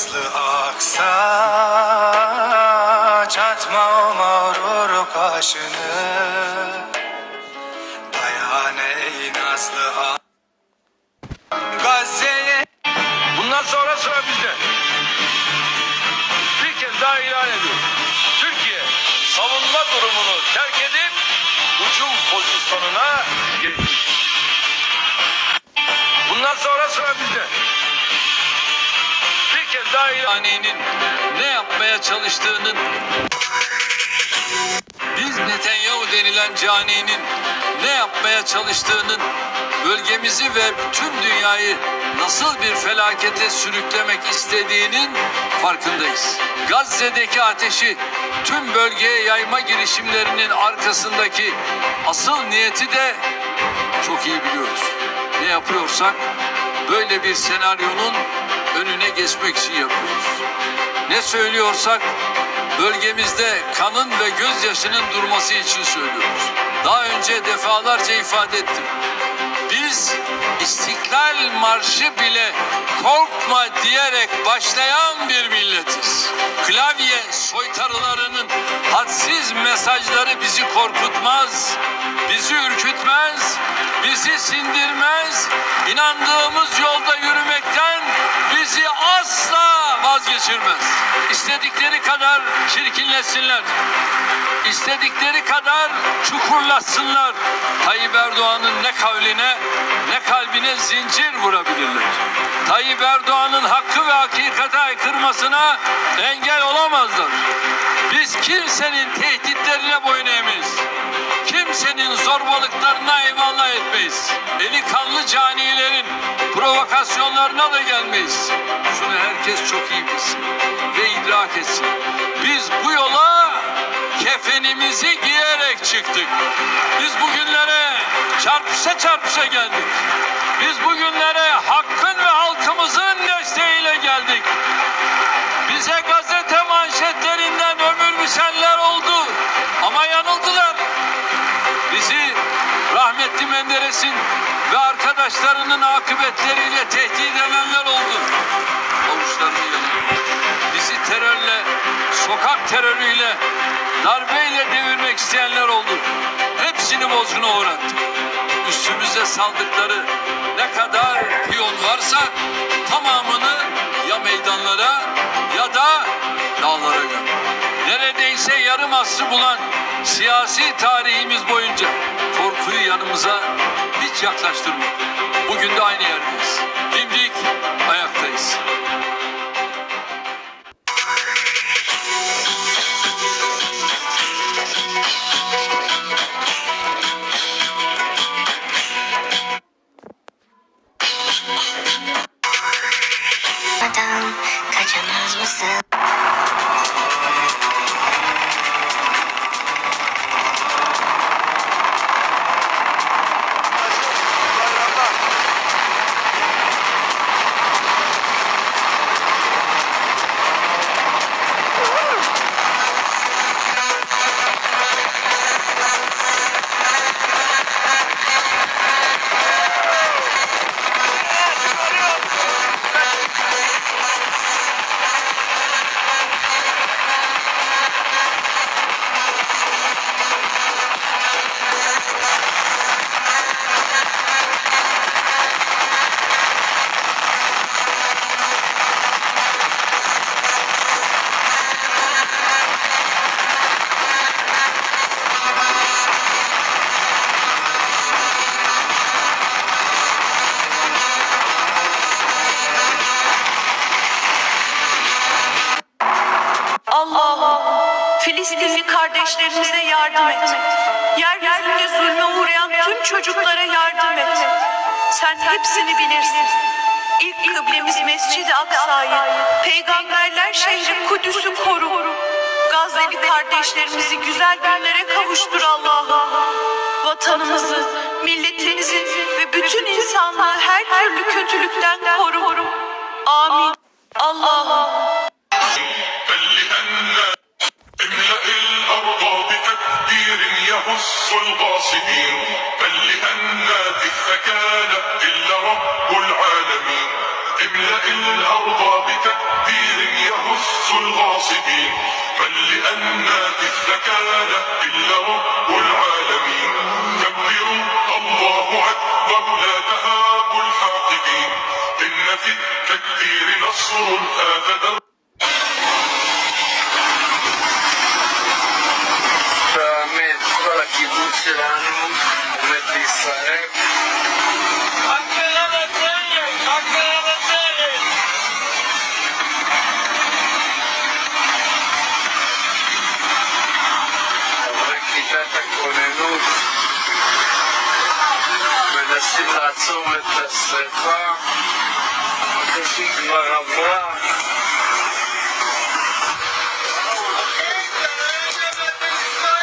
Nazlı aksa Çatma o kaşını. Dayan Nazlı Gazze'ye Bundan sonra sıra bizde. Bir kez daha ilan ediyorum. Türkiye savunma durumunu terk edip Uçum pozisyonuna geçmiş. Bundan sonra sıra bizde. Hanenin ne yapmaya çalıştığının biz Netanyahu denilen caninin ne yapmaya çalıştığının bölgemizi ve tüm dünyayı nasıl bir felakete sürüklemek istediğinin farkındayız. Gazze'deki ateşi tüm bölgeye yayma girişimlerinin arkasındaki asıl niyeti de çok iyi biliyoruz. Ne yapıyorsak böyle bir senaryonun önüne geçmek için yapıyoruz. Ne söylüyorsak bölgemizde kanın ve gözyaşının durması için söylüyoruz. Daha önce defalarca ifade ettim. Biz İstiklal Marşı bile korkma diyerek başlayan bir milletiz. Klavye soytarılarının hadsiz mesajları bizi korkutmaz, bizi ürkütmez, bizi sindirmez. İnandığımız yolda asla vazgeçirmez. İstedikleri kadar çirkinleşsinler. İstedikleri kadar çukurlasınlar. Tayyip Erdoğan'ın ne kavline ne kalbine zincir vurabilirler. Tayyip Erdoğan'ın hakkı ve hakikate aykırmasına engel olamazlar. Biz kimsenin tehditlerine boyun eğmeyiz. Kimsenin zorbalıklarına eyvallah etmeyiz. Eli kanlı canilerin provokasyonlarına da gelmeyiz. Şunu herkes çok iyi bilsin ve idrak etsin. Biz bu yola kefenimizi giyerek çıktık. Biz bugünlere çarpışa çarpışa geldik. Biz bugünlere hakkın ve halkımızın desteğiyle geldik. Bize gazete manşetlerinden ömür biçenler oldu ama yanıldılar. Bizi rahmetli Menderes'in ve arkadaşlarının akıbetleriyle tehdit edenler oldu. Bizi terörle, sokak terörüyle, darbeyle devirmek isteyenler oldu. Hepsini bozguna uğrattık. Üstümüze saldıkları ne kadar piyon varsa tamamını ya meydanlara ya da dağlara gömdük. Neredeyse yarım asrı bulan siyasi tarihimiz boyunca korkuyu yanımıza hiç yaklaştırmadık. Bugün de aynı yerdeyiz. Dimdik ayaktayız. Filistinli kardeşlerimize yardım et. Yeryüzünde zulme uğrayan tüm çocuklara yardım et. Sen hepsini bilirsin. İlk kıblemiz Mescid-i Aksa'yı, peygamberler şehri Kudüs'ü koru. Gazze'li kardeşlerimizi güzel günlere kavuştur Allah'ım. Vatanımızı, milletimizi ve bütün insanlığı her türlü kötülükten koru. Amin. Allah'ım الغاصبين بل لأن لأنات الثكالة إلا رب العالمين. كبروا الله أكبر لا تهاب الحاقدين. إن في التكبير نصر هذا درب Mettre la kibboutz et la. מנסים לעצור את השרפה, כבר עברה.